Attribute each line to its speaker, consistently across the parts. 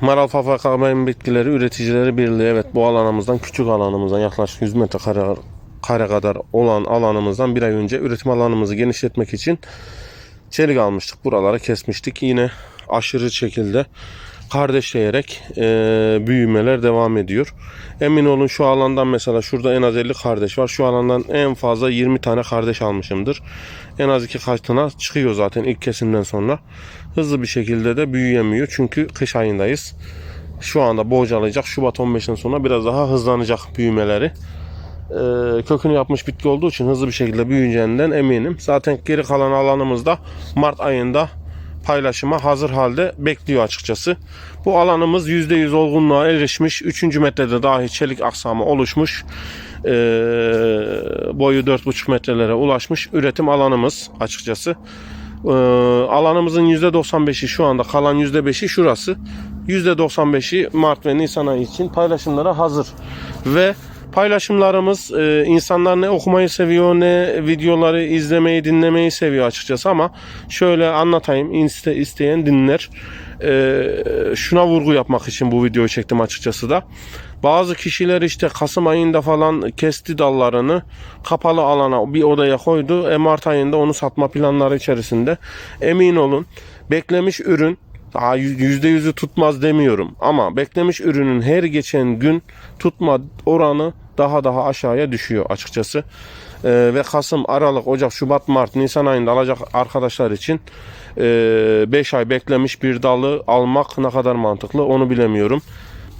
Speaker 1: Maral Fabrika Bitkileri Üreticileri Birliği evet bu alanımızdan küçük alanımızdan yaklaşık 100 metrekare kare kadar olan alanımızdan bir ay önce üretim alanımızı genişletmek için çelik almıştık. Buraları kesmiştik. Yine aşırı şekilde kardeşleyerek e, büyümeler devam ediyor. Emin olun şu alandan mesela şurada en az 50 kardeş var. Şu alandan en fazla 20 tane kardeş almışımdır. En az iki katına çıkıyor zaten ilk kesimden sonra. Hızlı bir şekilde de büyüyemiyor. Çünkü kış ayındayız. Şu anda bocalayacak. Şubat 15'ten sonra biraz daha hızlanacak büyümeleri. Ee, kökünü yapmış bitki olduğu için hızlı bir şekilde büyüyeceğinden eminim. Zaten geri kalan alanımızda Mart ayında paylaşıma hazır halde bekliyor açıkçası. Bu alanımız %100 olgunluğa erişmiş. 3. metrede dahi çelik aksamı oluşmuş. Ee, boyu 4,5 metrelere ulaşmış üretim alanımız açıkçası. Ee, alanımızın %95'i şu anda kalan %5'i şurası. %95'i Mart ve Nisan ayı için paylaşımlara hazır. Ve paylaşımlarımız e, insanlar ne okumayı seviyor ne videoları izlemeyi dinlemeyi seviyor açıkçası ama şöyle anlatayım iste, isteyen dinler. E, şuna vurgu yapmak için bu videoyu çektim açıkçası da. Bazı kişiler işte Kasım ayında falan kesti dallarını kapalı alana bir odaya koydu. E, Mart ayında onu satma planları içerisinde. Emin olun beklemiş ürün daha yüzde yüzü tutmaz demiyorum ama beklemiş ürünün her geçen gün tutma oranı daha daha aşağıya düşüyor açıkçası. Ee, ve Kasım, Aralık, Ocak, Şubat, Mart, Nisan ayında alacak arkadaşlar için 5 ay beklemiş bir dalı almak ne kadar mantıklı onu bilemiyorum.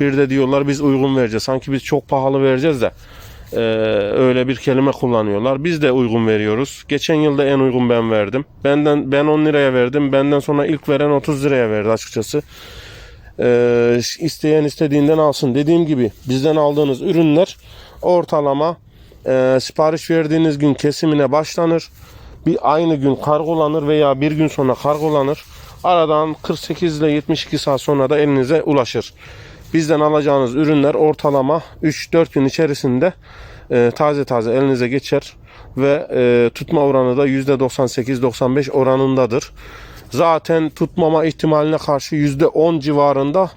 Speaker 1: Bir de diyorlar biz uygun vereceğiz. Sanki biz çok pahalı vereceğiz de ee, öyle bir kelime kullanıyorlar. Biz de uygun veriyoruz. Geçen yılda en uygun ben verdim. Benden ben 10 liraya verdim. Benden sonra ilk veren 30 liraya verdi açıkçası. Ee, isteyen istediğinden alsın. Dediğim gibi bizden aldığınız ürünler ortalama e, sipariş verdiğiniz gün kesimine başlanır. Bir aynı gün kargolanır veya bir gün sonra kargolanır. Aradan 48 ile 72 saat sonra da elinize ulaşır. Bizden alacağınız ürünler ortalama 3-4 gün içerisinde e, taze taze elinize geçer ve e, tutma oranı da %98-95 oranındadır. Zaten tutmama ihtimaline karşı %10 civarında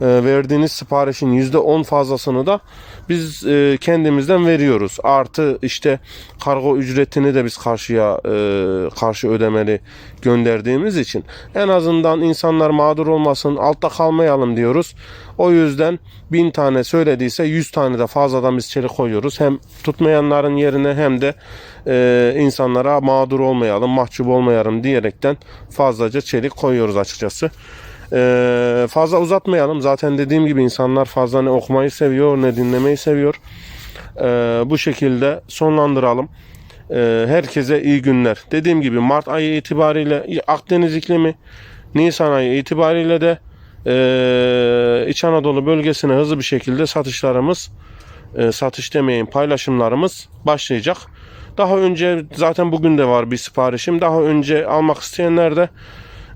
Speaker 1: verdiğiniz siparişin %10 fazlasını da biz e, kendimizden veriyoruz. Artı işte kargo ücretini de biz karşıya e, karşı ödemeli gönderdiğimiz için en azından insanlar mağdur olmasın, altta kalmayalım diyoruz. O yüzden bin tane söylediyse 100 tane de fazladan biz çelik koyuyoruz. Hem tutmayanların yerine hem de e, insanlara mağdur olmayalım, mahcup olmayalım diyerekten fazlaca çelik koyuyoruz açıkçası. Ee, fazla uzatmayalım. Zaten dediğim gibi insanlar fazla ne okumayı seviyor ne dinlemeyi seviyor. Ee, bu şekilde sonlandıralım. Ee, herkese iyi günler. Dediğim gibi Mart ayı itibariyle Akdeniz iklimi, Nisan ayı itibariyle de e, İç Anadolu bölgesine hızlı bir şekilde satışlarımız, e, satış demeyin paylaşımlarımız başlayacak. Daha önce zaten bugün de var bir siparişim. Daha önce almak isteyenler de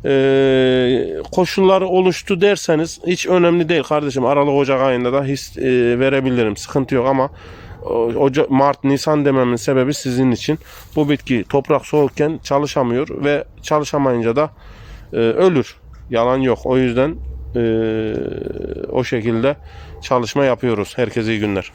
Speaker 1: e, koşulları oluştu derseniz hiç önemli değil kardeşim. Aralık Ocak ayında da his e, verebilirim. Sıkıntı yok ama Ocak, Mart, Nisan dememin sebebi sizin için. Bu bitki toprak soğukken çalışamıyor ve çalışamayınca da e, ölür. Yalan yok. O yüzden e, o şekilde çalışma yapıyoruz. Herkese iyi günler.